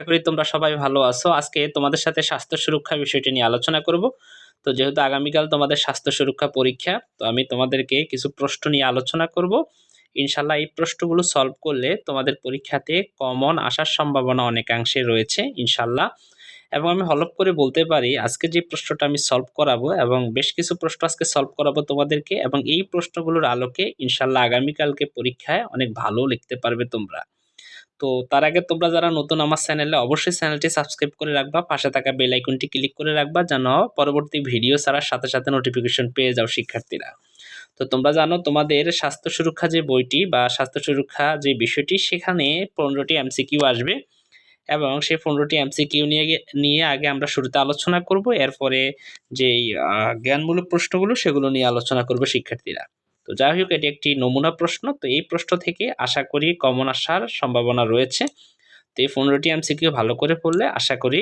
করি তোমরা সবাই ভালো আছো। আজকে তোমাদের সাথে স্বাস্থ্য সুরক্ষা বিষয়টি নিয়ে আলোচনা করব। তো যেহেতু আগামীকাল তোমাদের স্বাস্থ্য সুরক্ষা পরীক্ষা, তো আমি তোমাদেরকে কিছু প্রশ্ন নিয়ে আলোচনা করব। ইনশাল্লাহ এই প্রশ্নগুলো সলভ করলে তোমাদের পরীক্ষাতে কমন আসার সম্ভাবনা অনেকাংশে রয়েছে ইনশাল্লাহ এবং আমি হলপ করে বলতে পারি, আজকে যে প্রশ্নটা আমি সলভ করাবো এবং বেশ কিছু প্রশ্ন আজকে সলভ করাবো তোমাদেরকে, এবং এই প্রশ্নগুলোর আলোকে ইনশাল্লাহ আগামীকালকে পরীক্ষায় অনেক ভালো লিখতে পারবে তোমরা। তো তার আগে তোমরা যারা নতুন আমার চ্যানেলে অবশ্যই চ্যানেলটি সাবস্ক্রাইব করে রাখবা, পাশে থাকা বেল আইকনটি ক্লিক করে রাখবা যেন পরবর্তী ভিডিও ছাড়ার সাথে সাথে নোটিফিকেশন পেয়ে যাও শিক্ষার্থীরা। তো তোমরা জানো তোমাদের স্বাস্থ্য সুরক্ষা যে বইটি বা স্বাস্থ্য সুরক্ষা যে বিষয়টি, সেখানে পনেরোটি এমসিকিউ আসবে এবং সেই পনেরোটি এমসিকিউ নিয়ে নিয়ে আগে আমরা শুরুতে আলোচনা করব। এরপরে যেই জ্ঞানমূলক প্রশ্নগুলো সেগুলো নিয়ে আলোচনা করব শিক্ষার্থীরা। তো যাই হোক, এটি একটি নমুনা প্রশ্ন। তো এই প্রশ্ন থেকে আশা করি কমন আসার সম্ভাবনা রয়েছে। তো এই পনেরোটি এমসিকিউ ভালো করে পড়লে আশা করি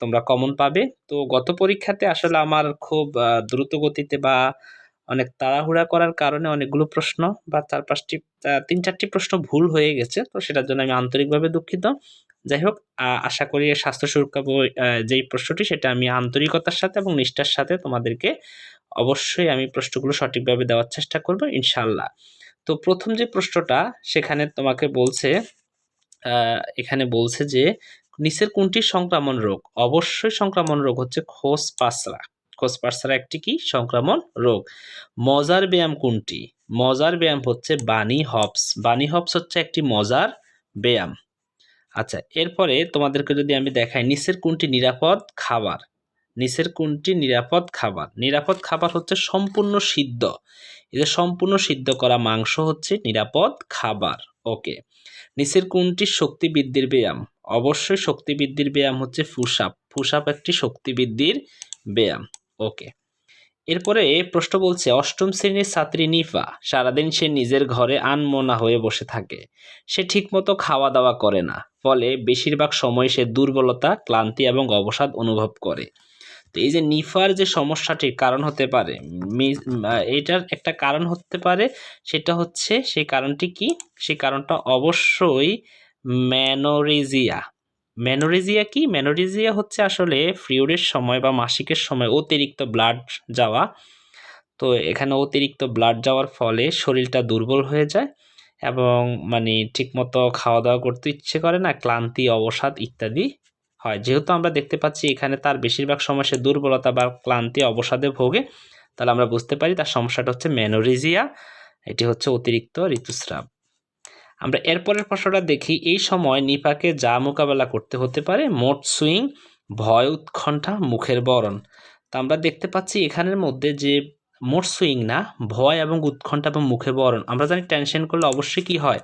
তোমরা কমন পাবে। তো গত পরীক্ষাতে আসলে আমার খুব দ্রুত গতিতে বা অনেক তাড়াহুড়া করার কারণে অনেকগুলো প্রশ্ন বা চার পাঁচটি তিন চারটি প্রশ্ন ভুল হয়ে গেছে। তো সেটার জন্য আমি আন্তরিকভাবে দুঃখিত। যাই হোক আশা করি স্বাস্থ্য সুরক্ষা যেই প্রশ্নটি সেটা আমি আন্তরিকতার সাথে এবং নিষ্ঠার সাথে তোমাদেরকে অবশ্যই আমি প্রশ্নগুলো সঠিকভাবে দেওয়ার চেষ্টা করব ইনশাল্লাহ তো প্রথম যে প্রশ্নটা, সেখানে তোমাকে বলছে এখানে বলছে যে, নিচের কোনটি সংক্রমণ রোগ? অবশ্যই সংক্রমণ রোগ হচ্ছে খোস পাসরা খোস পাসরা একটি কি? সংক্রমণ রোগ। মজার ব্যায়াম কোনটি? মজার ব্যায়াম হচ্ছে বানি হপস। বানি হপস হচ্ছে একটি মজার ব্যায়াম। আচ্ছা এরপরে তোমাদেরকে যদি আমি দেখাই, নিচের কোনটি নিরাপদ? খাবার। নিচের কোনটি নিরাপদ খাবার? নিরাপদ খাবার হচ্ছে সম্পূর্ণ সিদ্ধ। এই যে সম্পূর্ণ সিদ্ধ করা মাংস হচ্ছে নিরাপদ খাবার। ওকে। নিচের কোনটি শক্তি বৃদ্ধির ব্যায়াম? অবশ্যই শক্তি বৃদ্ধির ব্যায়াম হচ্ছে ফুসাপ ফুসাপ একটি শক্তি বৃদ্ধির ব্যায়াম। ওকে। এরপরে প্রশ্ন বলছে, অষ্টম শ্রেণির ছাত্রী নিফা সারাদিন সে নিজের ঘরে আনমনা হয়ে বসে থাকে। সে ঠিকমতো খাওয়া দাওয়া করে না। ফলে বেশিরভাগ সময় সে দুর্বলতা, ক্লান্তি এবং অবসাদ অনুভব করে। তো এই যে নিফার যে সমস্যাটির কারণ হতে পারে এটার একটা কারণ হতে পারে, সেটা হচ্ছে সেই কারণটি কি? সেই কারণটা অবশ্যই ম্যানোরিজিয়া। ম্যানোরিজিয়া কি? ম্যানোরিজিয়া হচ্ছে আসলে ফ্রিউডের সময় বা মাসিকের সময় অতিরিক্ত ব্লাড যাওয়া। তো এখানে অতিরিক্ত ব্লাড যাওয়ার ফলে শরীরটা দুর্বল হয়ে যায় এবং মানে ঠিকমতো খাওয়া দাওয়া করতে ইচ্ছে করে না, ক্লান্তি, অবসাদ ইত্যাদি হয়। যেহেতু আমরা দেখতে পাচ্ছি এখানে তার বেশিরভাগ সময় সে দুর্বলতা বা ক্লান্তি অবসাদে ভোগে, তাহলে আমরা বুঝতে পারি তার সমস্যাটা হচ্ছে ম্যানোরিজিয়া এটি হচ্ছে অতিরিক্ত ঋতুস্রাব। আমরা এরপরের প্রশ্নটা দেখি, এই সময় নিপাকে যা মোকাবেলা করতে হতে পারে, মোট সুইং, ভয়, উৎকণ্ঠা, মুখের বরণ। তা আমরা দেখতে পাচ্ছি এখানের মধ্যে যে মোট সুইং না, ভয় এবং উৎকণ্ঠা এবং মুখে বরণ। আমরা জানি টেনশন করলে অবশ্যই কি হয়?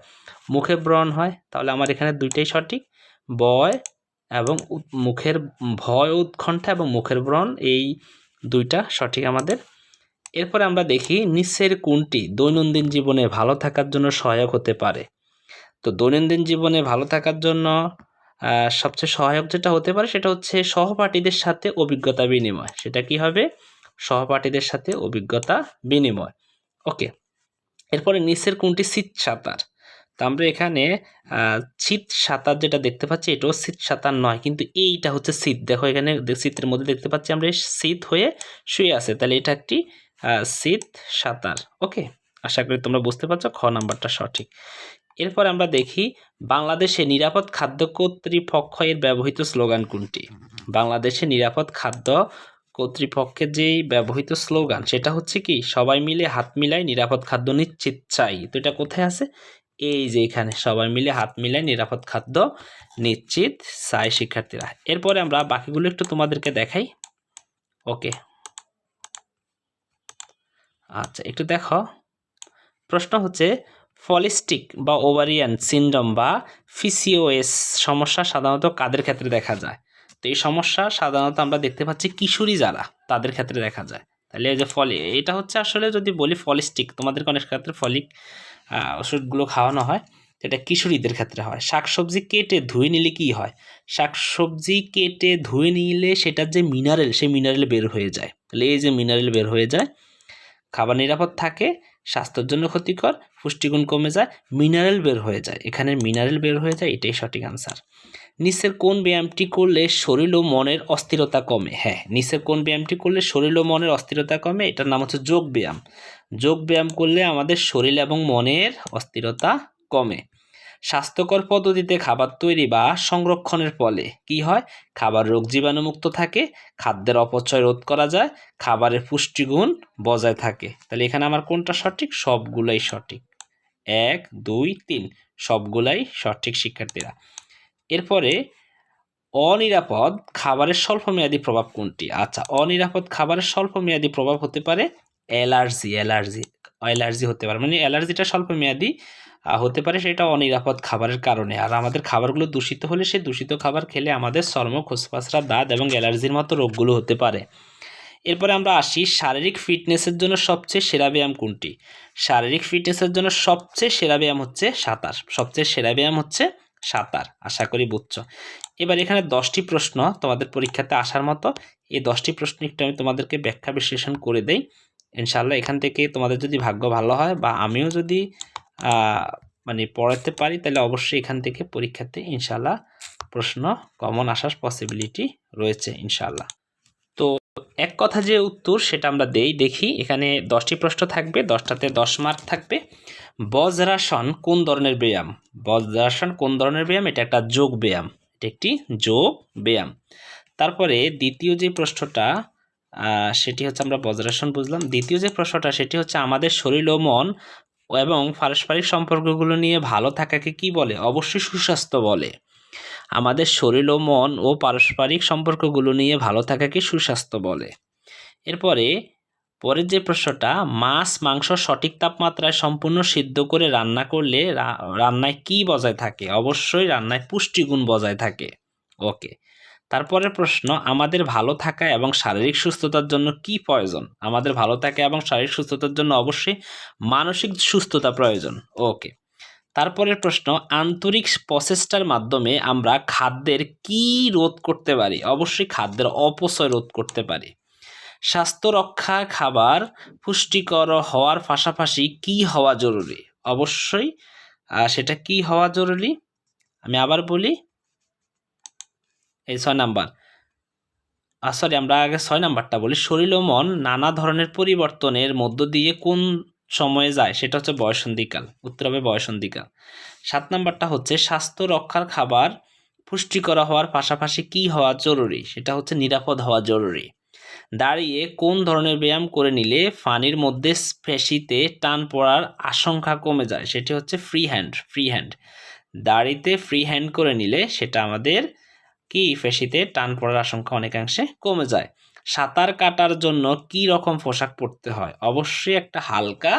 মুখে ব্রণ হয়। তাহলে আমার এখানে দুইটাই সঠিক বয় এবং মুখের ভয়, উৎকণ্ঠা এবং মুখের ব্রণ, এই দুইটা সঠিক আমাদের। এরপরে আমরা দেখি নিঃসের কোনটি? দৈনন্দিন জীবনে ভালো থাকার জন্য সহায়ক হতে পারে। তো দৈনন্দিন জীবনে ভালো থাকার জন্য সবচেয়ে সহায়ক যেটা হতে পারে সেটা হচ্ছে সহপাঠীদের সাথে অভিজ্ঞতা বিনিময়। সেটা কি হবে? সহপাঠীদের সাথে অভিজ্ঞতা বিনিময়। ওকে। এরপরে নিচের কোনটি? শীত সাঁতার তো আমরা এখানে শীত সাঁতার যেটা দেখতে পাচ্ছি, এটাও শীত সাঁতার নয়, কিন্তু এইটা হচ্ছে শীত। দেখো এখানে শীতের মধ্যে দেখতে পাচ্ছি আমরা শীত হয়ে শুয়ে আছে। তাহলে এটা একটি শীত সাঁতার, ওকে? আশা করি তোমরা বুঝতে পারছ, খ নাম্বারটা সঠিক। এরপর আমরা দেখি বাংলাদেশে নিরাপদ খাদ্য কর্তৃপক্ষ এর ব্যবহৃত স্লোগান কোনটি? বাংলাদেশে নিরাপদ খাদ্য কর্তৃপক্ষের যেই ব্যবহৃত স্লোগান, সেটা হচ্ছে কি? সবাই মিলে হাত মিলাই নিরাপদ খাদ্য নিশ্চিত চাই। তো এটা কোথায় আছে? এই যে এখানে সবাই মিলে হাত মিলে নিরাপদ খাদ্য নিশ্চিত চাই শিক্ষার্থীরা। এরপরে আমরা বাকিগুলো একটু তোমাদেরকে দেখাই। ওকে। আচ্ছা একটু দেখো। প্রশ্ন হচ্ছে, ফলিস্টিক বা ওভারিয়ান সিন্ড্রোম বা ফিসিওএস সমস্যা সাধারণত কাদের ক্ষেত্রে দেখা যায়? তো এই সমস্যা সাধারণত আমরা দেখতে পাচ্ছি কিশোরী যারা, তাদের ক্ষেত্রে দেখা যায়। তাহলে এই যে ফলে, এটা হচ্ছে আসলে যদি বলি ফলিস্টিক, তোমাদেরকে অনেক ক্ষেত্রে ফলিক ওষুধগুলো খাওয়ানো হয় এটা কিশোরীদের ক্ষেত্রে হয়। শাকসবজি কেটে ধুয়ে নিলে কি হয়? শাকসবজি কেটে ধুয়ে নিলে সেটার যে মিনারেল সেই মিনারেল বের হয়ে যায়। তাহলে এই যে মিনারেল বের হয়ে যায়, খাবার নিরাপদ থাকে, স্বাস্থ্যের জন্য ক্ষতিকর, পুষ্টিগুণ কমে যায় মিনারেল বের হয়ে যায়। এখানে মিনারেল বের হয়ে যায়, এটাই সঠিক আনসার নিচের কোন ব্যায়ামটি করলে শরীর ও মনের অস্থিরতা কমে? হ্যাঁ নিচের কোন ব্যায়ামটি করলে শরীর ও মনের অস্থিরতা কমে? এটার নাম হচ্ছে যোগ ব্যায়াম। যোগ ব্যায়াম করলে আমাদের শরীর এবং মনের অস্থিরতা কমে। স্বাস্থ্যকর পদ্ধতিতে খাবার তৈরি বা সংরক্ষণের ফলে কি হয়? খাবার রোগ জীবাণুমুক্ত থাকে, খাদ্যের অপচয় রোধ করা যায়, খাবারের পুষ্টিগুণ বজায় থাকে। তাহলে এখানে আমার কোনটা সঠিক? সবগুলাই সঠিক। এক, দুই, তিন, সবগুলাই সঠিক শিক্ষার্থীরা। এরপরে, অনিরাপদ খাবারের স্বল্পমেয়াদী প্রভাব কোনটি? আচ্ছা অনিরাপদ খাবারের স্বল্পমেয়াদী প্রভাব হতে পারে অ্যালার্জি অ্যালার্জি অ্যালার্জি হতে পারে। মানে অ্যালার্জিটা স্বল্প মেয়াদি হতে পারে সেটা অনিরাপদ খাবারের কারণে। আর আমাদের খাবারগুলো দূষিত হলে সেই দূষিত খাবার খেলে আমাদের চর্ম, খোসপাসরা, দাঁত এবং অ্যালার্জির মতো রোগগুলো হতে পারে। এরপরে আমরা আসি, শারীরিক ফিটনেসের জন্য সবচেয়ে সেরা ব্যায়াম কোনটি? শারীরিক ফিটনেসের জন্য সবচেয়ে সেরা ব্যায়াম হচ্ছে সাঁতার। সবচেয়ে সেরা ব্যায়াম হচ্ছে সাঁতার, আশা করি বুঝছ। এবার এখানে দশটি প্রশ্ন তোমাদের পরীক্ষাতে আসার মতো। এই দশটি প্রশ্ন একটু আমি তোমাদেরকে ব্যাখ্যা বিশ্লেষণ করে দেই। ইনশাল্লাহ এখান থেকে তোমাদের যদি ভাগ্য ভালো হয় বা আমিও যদি মানে পড়াতে পারি, তাহলে অবশ্যই এখান থেকে পরীক্ষাতে ইনশাল্লাহ প্রশ্ন কমন আসার পসিবিলিটি রয়েছে ইনশাল্লাহ তো এক কথা যে উত্তর সেটা আমরা দেই, দেখি এখানে দশটি প্রশ্ন থাকবে, দশটাতে দশ মার্ক থাকবে। বজ্রাসন কোন ধরনের ব্যায়াম? বজ্রাসন কোন ধরনের ব্যায়াম? এটা একটা যোগ ব্যায়াম, এটা একটি যোগ ব্যায়াম। তারপরে দ্বিতীয় যে প্রশ্নটা সেটি হচ্ছে আমরা বজ্রাসন বুঝলাম। দ্বিতীয় যে প্রশ্নটা, সেটি হচ্ছে আমাদের শরীর ও মন এবং পারস্পরিক সম্পর্কগুলো নিয়ে ভালো থাকাকে কি বলে? অবশ্যই সুস্বাস্থ্য বলে। আমাদের শরীর ও মন ও পারস্পরিক সম্পর্কগুলো নিয়ে ভালো থাকাকে সুস্বাস্থ্য বলে। এরপরে, পরের যে প্রশ্নটা, মাছ, মাংস সঠিক তাপমাত্রায় সম্পূর্ণ সিদ্ধ করে রান্না করলে রান্নায় কি বজায় থাকে? অবশ্যই রান্নায় পুষ্টিগুণ বজায় থাকে। ওকে। তারপরের প্রশ্ন, আমাদের ভালো থাকা এবং শারীরিক সুস্থতার জন্য কি প্রয়োজন? আমাদের ভালো থাকা এবং শারীরিক সুস্থতার জন্য অবশ্যই মানসিক সুস্থতা প্রয়োজন। ওকে। তারপরের প্রশ্ন, আন্তরিক প্রচেষ্টার মাধ্যমে আমরা খাদ্যের কি রোধ করতে পারি? অবশ্যই খাদ্যের অপচয় রোধ করতে পারি। স্বাস্থ্য রক্ষা, খাবার পুষ্টিকর হওয়ার পাশাপাশি কি হওয়া জরুরি? অবশ্যই সেটা কি হওয়া জরুরি? আমি আবার বলি এই ছয় নাম্বার। সরি আমরা আগে ছয় নাম্বারটা বলি। শরীর ও মন নানা ধরনের পরিবর্তনের মধ্য দিয়ে কোন সময়ে যায়, সেটা হচ্ছে বয়সন্ধিকাল, উত্তর হবে বয়সন্ধিকাল। সাত নাম্বারটা হচ্ছে, স্বাস্থ্য রক্ষার খাবার পুষ্টিকর হওয়ার পাশাপাশি কি হওয়া জরুরি, সেটা হচ্ছে নিরাপদ হওয়া জরুরি। দাঁড়িয়ে কোন ধরনের ব্যায়াম করে নিলে ফানির মধ্যে পেশিতে টান পড়ার আশঙ্কা কমে যায়, সেটি হচ্ছে ফ্রি হ্যান্ড ফ্রি হ্যান্ড দাড়িতে ফ্রি হ্যান্ড করে নিলে সেটা আমাদের কি পেশিতে টান পড়ার আশঙ্কা অনেকাংশে কমে যায়? সাঁতার কাটার জন্য কি রকম পোশাক পরতে হয়? অবশ্যই একটা হালকা,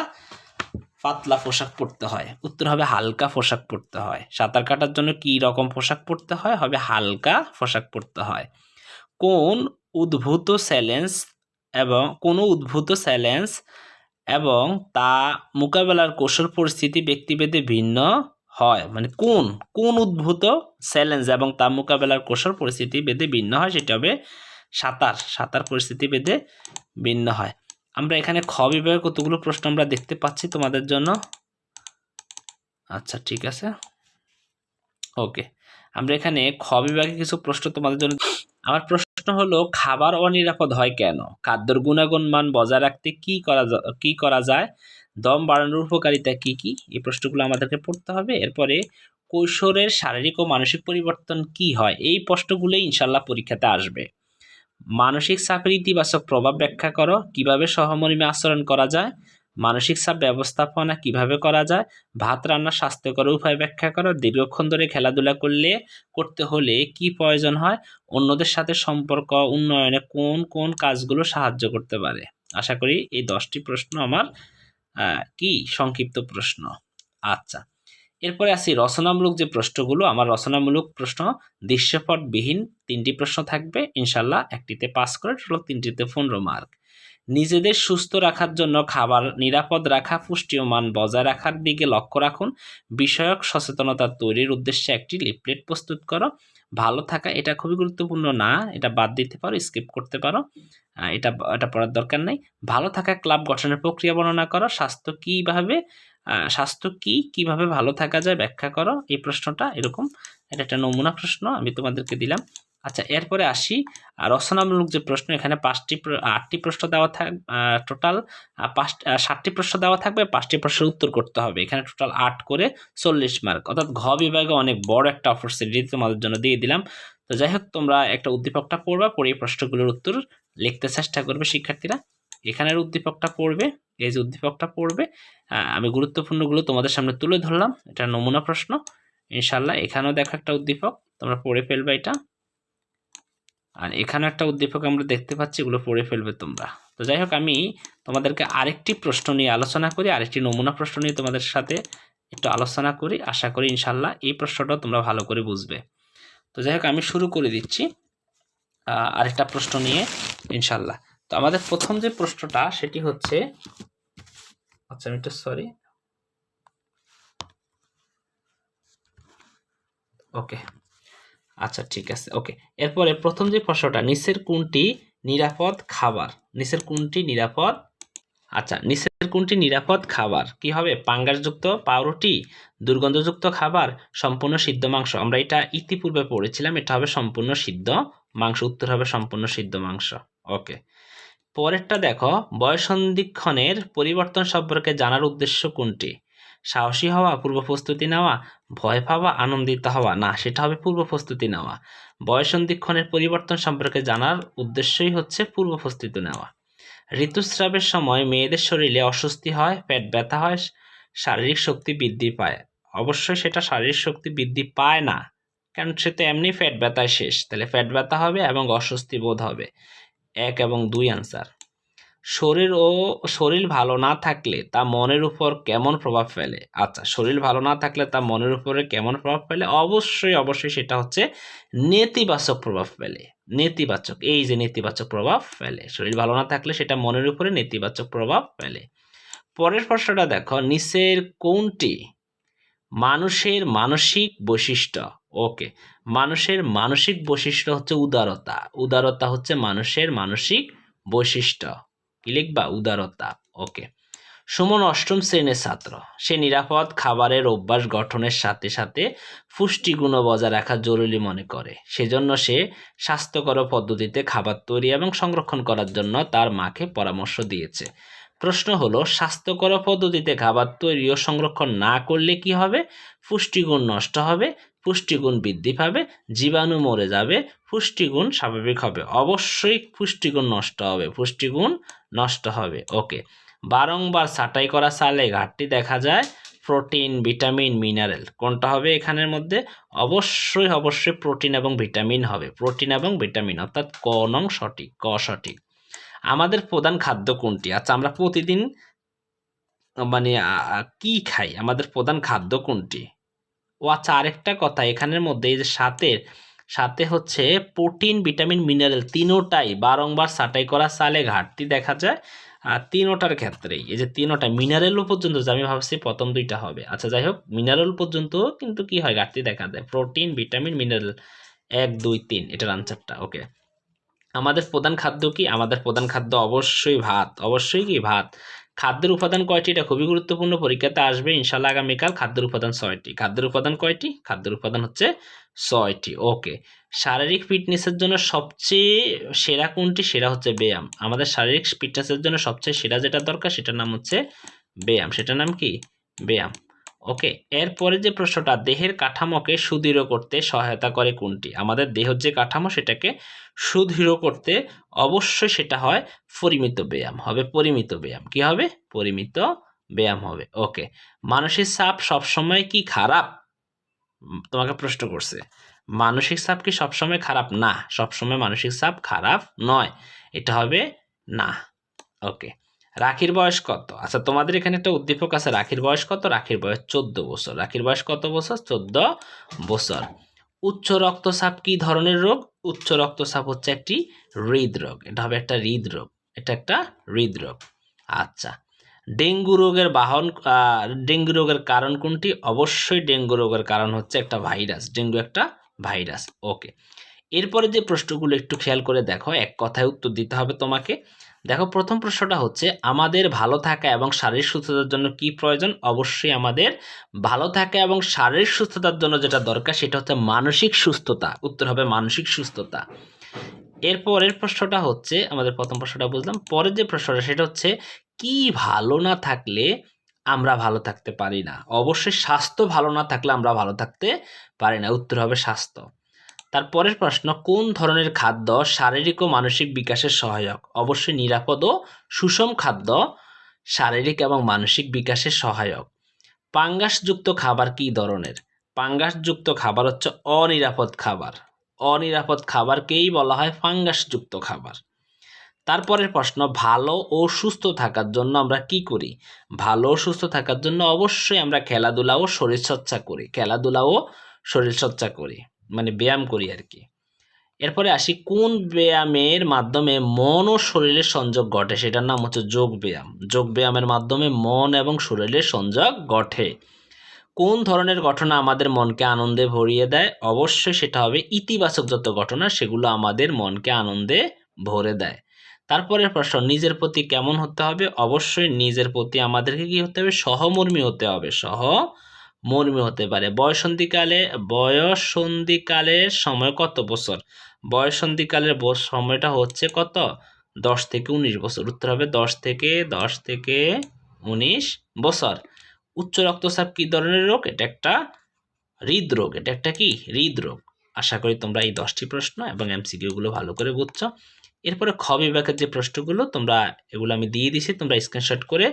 পাতলা পোশাক পরতে হয়। উত্তর হবে হালকা পোশাক পরতে হয়। সাঁতার কাটার জন্য কি রকম পোশাক পরতে হয়? হবে হালকা পোশাক পরতে হয়। কোন উদ্ভূত চ্যালেঞ্জ এবং, কোনো উদ্ভূত চ্যালেঞ্জ এবং তা মোকাবেলার কৌশল পরিস্থিতি ব্যক্তিভেদে ভিন্ন হয়। মানে কোন কোন উদ্ভূত চ্যালেঞ্জ এবং তা মোকাবেলার কৌশল পরিস্থিতি ভেদে ভিন্ন হয় সেটা হবে সাঁতার। সাঁতার পরিস্থিতি ভেদে ভিন্ন হয়। আমরা এখানে খ বিভাগে কতগুলো প্রশ্ন আমরা দেখতে পাচ্ছি তোমাদের জন্য? আচ্ছা ঠিক আছে। ওকে, আমরা এখানে খ বিভাগে কিছু প্রশ্ন তোমাদের জন্য আমার প্রশ্ন হলো, খাবার অনিরাপদ হয় কেন? খাদ্যর গুণাগুণ মান বজায় রাখতে কি করা কি করা যায়? দম বাড়ানোর উপকারিতা কী কী? এই প্রশ্নগুলো আমাদেরকে পড়তে হবে। এরপরে, কৈশোরের শারীরিক ও মানসিক পরিবর্তন কি হয়? এই প্রশ্নগুলোই ইনশাল্লাহ পরীক্ষাতে আসবে। মানসিক চাপের ইতিবাচক প্রভাব ব্যাখ্যা করো। কীভাবে সহমর্মী আচরণ করা যায়? মানসিক চাপ ব্যবস্থাপনা কীভাবে করা যায়? ভাত রান্না স্বাস্থ্যকর উপায় ব্যাখ্যা করো। দীর্ঘক্ষণ ধরে খেলাধুলা করলে, করতে হলে কি প্রয়োজন হয়? অন্যদের সাথে সম্পর্ক, উন্নয়নে কোন কোন কাজগুলো সাহায্য করতে পারে? আশা করি এই দশটি প্রশ্ন আমার কি সংক্ষিপ্ত প্রশ্ন? আচ্ছা। এরপরে আসি রচনামূলক যে প্রশ্নগুলো, আমার রচনামূলক প্রশ্ন, দৃশ্যপটবিহীন তিনটি প্রশ্ন থাকবে ইনশাল্লাহ একটিতে পাস করে টোটাল তিনটিতে পনেরো মার্ক। নিজেদের সুস্থ রাখার জন্য খাবার নিরাপদ রাখা পুষ্টি মান বজায় রাখার দিকে লক্ষ্য রাখুন। বিষয়ক সচেতনতা তৈরির উদ্দেশ্যে একটি লিফলেট প্রস্তুত করো। ভালো থাকা এটা খুবই গুরুত্বপূর্ণ না, এটা বাদ দিতে পারো স্কিপ করতে পারো। এটা এটা পড়ার দরকার নেই। ভালো থাকা ক্লাব গঠনের প্রক্রিয়া বর্ণনা করো, স্বাস্থ্য কীভাবে স্বাস্থ্য কি, কীভাবে ভালো থাকা যায় ব্যাখ্যা করো। এই প্রশ্নটা এরকম, এটা একটা নমুনা প্রশ্ন, আমি তোমাদেরকে দিলাম। আচ্ছা এরপরে আসি। রচনামূলক যে প্রশ্ন, এখানে পাঁচটি আটটি প্রশ্ন দেওয়া থাক টোটাল পাঁচ ষাটটি প্রশ্ন দেওয়া থাকবে, পাঁচটি প্রশ্নের উত্তর করতে হবে। এখানে টোটাল আট করে চল্লিশ মার্ক অর্থাৎ ঘ বিভাগে অনেক বড় একটা অপরচুনিটি তোমাদের জন্য দিয়ে দিলাম। তো যাই হোক, তোমরা একটা উদ্দীপকটা পড়বা, পড়ে এই প্রশ্নগুলোর উত্তর লিখতে চেষ্টা করবে শিক্ষার্থীরা। এখানের উদ্দীপকটা পড়বে, এই যে উদ্দীপকটা পড়বে আমি গুরুত্বপূর্ণগুলো তোমাদের সামনে তুলে ধরলাম। এটা নমুনা প্রশ্ন। ইনশাল্লাহ এখানেও দেখো একটা উদ্দীপক, তোমরা পড়ে ফেলবে এটা। আর এখানে একটা উদ্দীপক আমরা দেখতে পাচ্ছি, এগুলো পড়ে ফেলবে তোমরা। তো যাই হোক, আমি তোমাদেরকে আরেকটি প্রশ্ন নিয়ে আলোচনা করি, আরেকটি নমুনা প্রশ্ন নিয়ে তোমাদের সাথে একটু আলোচনা করি। আশা করি ইনশাল্লাহ এই প্রশ্নটাও তোমরা ভালো করে বুঝবে। তো যাই হোক, আমি শুরু করে দিচ্ছি আরেকটা প্রশ্ন নিয়ে ইনশাল্লাহ তো আমাদের প্রথম যে প্রশ্নটা, সেটি হচ্ছে আচ্ছা আমি একটু সরি ওকে আচ্ছা ঠিক আছে, ওকে। এরপরে প্রথম যে প্রশ্নটা, নিচের কোনটি নিরাপদ খাবার? নিচের কোনটি নিরাপদ? আচ্ছা নিচের কোনটি নিরাপদ খাবার? কি হবে? পাঙ্গাসযুক্ত পাউরুটি, দুর্গন্ধযুক্ত খাবার, সম্পূর্ণ সিদ্ধ মাংস। আমরা এটা ইতিপূর্বে পড়েছিলাম, এটা হবে সম্পূর্ণ সিদ্ধ মাংস, উত্তর হবে সম্পূর্ণ সিদ্ধ মাংস। ওকে। পরেরটা দেখো, বয়সন্ধিক্ষণের পরিবর্তন সম্পর্কে জানার উদ্দেশ্য কোনটি? সাহসী হওয়া, পূর্ব প্রস্তুতি নেওয়া, ভয় পাওয়া, আনন্দিত হওয়া, না, সেটা হবে পূর্ব প্রস্তুতি নেওয়া। বয়সন্ধিক্ষণের পরিবর্তন সম্পর্কে জানার উদ্দেশ্যই হচ্ছে পূর্ব প্রস্তুতি নেওয়া। ঋতুস্রাবের সময় মেয়েদের শরীরে অস্বস্তি হয়, পেট ব্যথা হয়, শারীরিক শক্তি বৃদ্ধি পায়। অবশ্যই সেটা শারীরিক শক্তি বৃদ্ধি পায় না কারণ সে তো এমনি ফ্যাট ব্যথায় শেষ। তাহলে ফ্যাট ব্যথা হবে এবং অস্বস্তি বোধ হবে। এক এবং দুই আনসার শরীর ও শরীর ভালো না থাকলে তা মনের উপর কেমন প্রভাব ফেলে? আচ্ছা শরীর ভালো না থাকলে তা মনের উপরে কেমন প্রভাব ফেলে? অবশ্যই অবশ্যই সেটা হচ্ছে নেতিবাচক প্রভাব ফেলে। নেতিবাচক, এই যে নেতিবাচক প্রভাব ফেলে। শরীর ভালো না থাকলে সেটা মনের উপরে নেতিবাচক প্রভাব ফেলে। পরের প্রশ্নটা দেখো, নিচের কোনটি মানুষের মানসিক বৈশিষ্ট্য? ওকে, মানুষের মানসিক বৈশিষ্ট্য হচ্ছে উদারতা। উদারতা হচ্ছে মানুষের মানসিক বৈশিষ্ট্য। কি লিখবা উদারতা। ওকে। সুমন অষ্টম শ্রেণির ছাত্র। সে নিরাপদ খাবারের অভ্যাস গঠনের সাথে সাথে পুষ্টিগুণ বজায় রাখা জরুরি মনে করে। সেজন্য সে স্বাস্থ্যকর পদ্ধতিতে খাবার তৈরি এবং সংরক্ষণ করার জন্য তার মাকে পরামর্শ দিয়েছে। প্রশ্ন হলো, স্বাস্থ্যকর পদ্ধতিতে খাবার তৈরি ও সংরক্ষণ না করলে কি হবে? পুষ্টিগুণ নষ্ট হবে, পুষ্টিগুণ বৃদ্ধি পাবে, জীবাণু মরে যাবে, পুষ্টিগুণ স্বাভাবিক হবে। অবশ্যই পুষ্টিগুণ নষ্ট হবে, পুষ্টিগুণ নষ্ট হবে। ওকে। বারংবার ছাঁটাই করা চালে ঘাটতি দেখা যায়। প্রোটিন, ভিটামিন, মিনারেল কোনটা হবে এখানের মধ্যে? অবশ্যই অবশ্যই প্রোটিন এবং ভিটামিন হবে। প্রোটিন এবং ভিটামিন অর্থাৎ ক নং সঠিক, ক সঠিক। আমাদের প্রধান খাদ্য কোনটি? আচ্ছা আমরা প্রতিদিন মানে কি খাই? আমাদের প্রধান খাদ্য কোনটি? ও আচ্ছা আরেকটা কথা, এখানের মধ্যে এই যে সাথে সাথে হচ্ছে প্রোটিন, ভিটামিন, মিনারেল তিনোটাই বারংবার ছাঁটাই করা চালে ঘাটতি দেখা যায়। আর তিনোটার ক্ষেত্রেই, এই যে তিনোটা মিনারেলও পর্যন্ত যে আমি ভাবছি প্রথম দুইটা হবে। আচ্ছা যাই হোক, মিনারেল পর্যন্ত কিন্তু কি হয় ঘাটতি দেখা যায়। প্রোটিন, ভিটামিন, মিনারেল এক, দুই, তিন, এটার আনসারটা, ওকে। আমাদের প্রধান খাদ্য কি? আমাদের প্রধান খাদ্য অবশ্যই ভাত। অবশ্যই কি? ভাত। খাদ্যের উপাদান কয়টি এটা খুবই গুরুত্বপূর্ণ পরীক্ষাতে আসবে। ইনশাল্লাহ আগামীকাল খাদ্যের উপাদান ছয়টি। খাদ্যের উপাদান কয়টি? খাদ্যের উপাদান হচ্ছে ছয়টি, ওকে। শারীরিক ফিটনেসের জন্য সবচেয়ে সেরা কোনটি? সেরা হচ্ছে ব্যায়াম। আমাদের শারীরিক ফিটনেসের জন্য সবচেয়ে সেরা যেটা দরকার, সেটার নাম হচ্ছে ব্যায়াম। সেটার নাম কি? ব্যায়াম। ওকে, এরপরে যে প্রশ্নটা, দেহের কাঠামোকে সুদৃঢ় করতে সহায়তা করে কোনটি? আমাদের দেহের যে কাঠামো, সেটাকে সুদৃঢ় করতে অবশ্যই সেটা হয় পরিমিত ব্যায়াম। হবে পরিমিত ব্যায়াম। কি হবে? পরিমিত ব্যায়াম হবে। ওকে, মানসিক চাপ সবসময় কি খারাপ? তোমাকে প্রশ্ন করছে, মানসিক চাপ কি সবসময় খারাপ? না, সবসময় মানসিক চাপ খারাপ নয়, এটা হবে না। ওকে, রাখির বয়স কত? আচ্ছা তোমাদের এখানে একটা উদ্দীপক আছে, রাখির বয়স কত? রাখির বয়স চোদ্দ বছর। রাখির বয়স কত বছর? চোদ্দ বছর। উচ্চ রক্তচাপ কি ধরনের রোগ? উচ্চ রক্তচাপ হচ্ছে একটি হৃদরোগ, এটা হবে একটা হৃদরোগ, এটা একটা হৃদরোগ। আচ্ছা ডেঙ্গু রোগের বাহন ডেঙ্গু রোগের কারণ কোনটি? অবশ্যই ডেঙ্গু রোগের কারণ হচ্ছে একটা ভাইরাস, ডেঙ্গু একটা ভাইরাস। ওকে। এরপরে যে প্রশ্নগুলো একটু খেয়াল করে দেখো, এক কথায় উত্তর দিতে হবে তোমাকে। দেখো, প্রথম প্রশ্নটা হচ্ছে, আমাদের ভালো থাকা এবং শারীরিক সুস্থতার জন্য কি প্রয়োজন? অবশ্যই আমাদের ভালো থাকা এবং শারীরিক সুস্থতার জন্য যেটা দরকার, সেটা হচ্ছে মানসিক সুস্থতা। উত্তর হবে মানসিক সুস্থতা। এরপরের প্রশ্নটা হচ্ছে, আমাদের প্রথম প্রশ্নটা বুঝলাম। পরের যে প্রশ্নটা, সেটা হচ্ছে কি ভালো না থাকলে আমরা ভালো থাকতে পারি না? অবশ্যই স্বাস্থ্য ভালো না থাকলে আমরা ভালো থাকতে পারি না। উত্তর হবে স্বাস্থ্য। তারপরের প্রশ্ন, কোন ধরনের খাদ্য শারীরিক ও মানসিক বিকাশের সহায়ক? অবশ্যই নিরাপদ ও সুষম খাদ্য শারীরিক এবং মানসিক বিকাশের সহায়ক। পাঙ্গাসযুক্ত খাবার কি ধরনের? পাঙ্গাসযুক্ত খাবার হচ্ছে অনিরাপদ খাবার। অনিরাপদ খাবারকেই বলা হয় ফাঙ্গাসযুক্ত খাবার। তারপরের প্রশ্ন, ভালো ও সুস্থ থাকার জন্য আমরা কি করি? ভালো ও সুস্থ থাকার জন্য অবশ্যই আমরা খেলাধুলা ও শরীরচর্চা করি, খেলাধুলা ও শরীরচর্চা করি মানে ব্যায়াম করি আর কি। এরপরে আসি, কোন ব্যায়ামের মাধ্যমে মন ও শরীরের সংযোগ ঘটে? সেটার নাম হচ্ছে যোগ ব্যায়াম। যোগ ব্যায়ামের মাধ্যমে মন এবং শরীরের সংযোগ ঘটে। কোন ধরনের ঘটনা আমাদের মনকে আনন্দে ভরিয়ে দেয়? অবশ্যই সেটা হবে ইতিবাচক যত ঘটনা, সেগুলো আমাদের মনকে আনন্দে ভরে দেয়। তারপরে প্রশ্ন, নিজের প্রতি কেমন হতে হবে? অবশ্যই নিজের প্রতি আমাদেরকে কি হতে হবে? সহমর্মী হতে হবে। সহমর্মী হতে পারে। বয়সন্ধিকালে বয়সন্ধিকালের সময় কত বছর? বয়সন্ধিকালের সময়টা হচ্ছে কত? দশ থেকে উনিশ বছর। উত্তর হবে দশ থেকে দশ থেকে উনিশ বছর। উচ্চ রক্তচাপ কি ধরনের রোগ? এটা একটা হৃদরোগ। এটা একটা কি? হৃদরোগ। আশা করি তোমরা এই দশটি প্রশ্ন এবং এমসিকিউগুলো ভালো করে বুঝছ। এরপরে খ বিভাগের যে প্রশ্নগুলো, তোমরা এগুলো আমি দিয়ে দিছি, তোমরা স্ক্রিনশট করে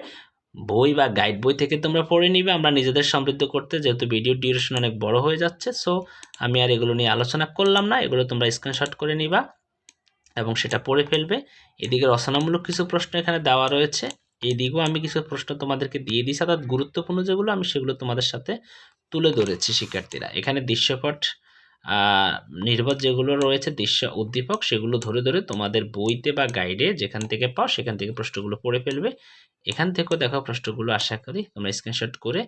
বই বা গাইড বই থেকে তোমরা পড়ে নিবে। আমরা নিজেদের সমৃদ্ধ করতে যেহেতু ভিডিও ডিউরেশন অনেক বড় হয়ে যাচ্ছে সো আমি আর এগুলো নিয়ে আলোচনা করলাম না। এগুলো তোমরা স্ক্রিনশট করে নিবা এবং সেটা পড়ে ফেলবে। এদিকে রচনামূলক কিছু প্রশ্ন এখানে দেওয়া রয়েছে। এইদিকেও আমি কিছু প্রশ্ন তোমাদেরকে দিয়ে দিয়েছি অর্থাৎ গুরুত্বপূর্ণ যেগুলো আমি সেগুলো তোমাদের সাথে তুলে ধরেছি শিক্ষার্থীরা। এখানে দৃশ্যপট নির্ভর যেগুলো রয়েছে দৃশ্য উদ্দীপক সেগুলো ধরে ধরে তোমাদের বইতে বা গাইডে যেখান থেকে পাও সেখান থেকে প্রশ্নগুলো পড়ে ফেলবে। এখান থেকেও দেখো প্রশ্নগুলো আশা করি তোমরা স্ক্রিনশট করে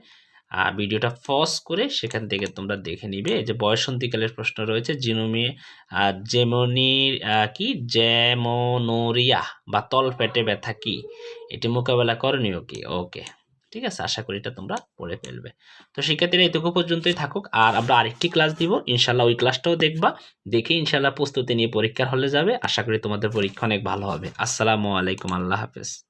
ভিডিওটা ফস করে সেখান থেকে তোমরা দেখে নিবে। এই যে বয়সন্ধিকালের প্রশ্ন রয়েছে জিনোমি আহ, কি? জ্যামনোরিয়া বা তল পেটে ব্যথা কি? এটি মোকাবেলা করণীয় কি? ওকে ঠিক আছে? আশা করি এটা তোমরা পড়ে ফেলবে। তো শিক্ষার্থীরা এটুকু পর্যন্তই থাকুক। আর আমরা আরেকটি ক্লাস দিব। ইনশাল্লাহ ওই ক্লাসটাও দেখবা। দেখে ইনশাল্লাহ প্রস্তুতি নিয়ে পরীক্ষার হলে যাবে। আশা করি তোমাদের পরীক্ষা অনেক ভালো হবে। আসসালামু আলাইকুম। আল্লাহ হাফেজ।